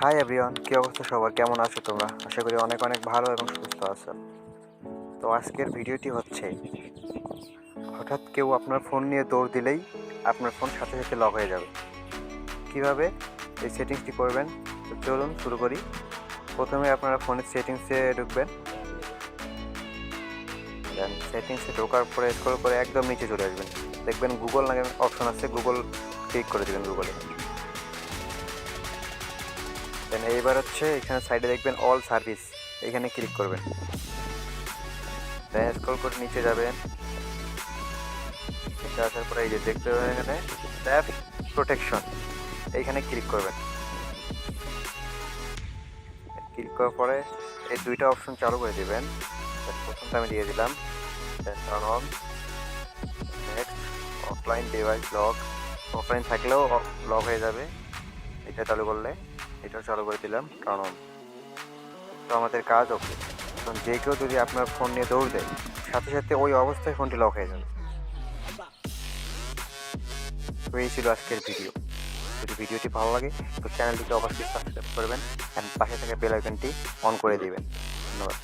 Hi everyone কী অবস্থা সবার? কেমন আছো তোমরা? আশা করি অনেক অনেক ভালো এবং সুস্থ আছো। তো আজকের ভিডিওটি হচ্ছে, হঠাৎ কেউ আপনার ফোন নিয়ে দৌড় দিলেই আপনার ফোন সাথে সাথে লক হয়ে যাবে। কীভাবে এই সেটিংসটি করবেন? তো চলুন শুরু করি। প্রথমে আপনারা ফোনের সেটিংসে ঢুকবেন। দেন সেটিংসে ঢোকার পরে স্ক্রল করে একদম নিচে চলে আসবেন। দেখবেন গুগল নামে অপশন আছে গুগল ক্লিক করে দেবেন গুগলে দেন এইবার হচ্ছে এখানে সাইডে দেখবেন অল সার্ভিস এখানে ক্লিক করবেন। দেন স্ক্রল করে নিচে যাবেন। নিচে আসার পরে এই যে দেখতে পাবেন এখানে ট্যাপ প্রোটেকশন এইখানে ক্লিক করবেন। ক্লিক করার পরে এই দুইটা অপশন চালু করে দেবেন। প্রথমটা আমি দিয়ে দিলাম। On next offline device lock offline থাকলেও লক হয়ে যাবে। এটা চালু করলে। এটাও চালু করে দিলাম, কারণ তো আমাদের কাজ ওকে। কারণ যে কেউ যদি আপনার ফোন নিয়ে দৌড় দেয়, সাথে সাথে ওই অবস্থায় ফোনটি লক হয়ে যাবে। তো এই ছিল আজকের ভিডিও যদি ভিডিওটি ভালো লাগে, তো চ্যানেলটিকে অবশ্যই সাবস্ক্রাইব করবেন অ্যান্ড পাশে থাকা বেল আইকনটি অন করে দেবেন। ধন্যবাদ।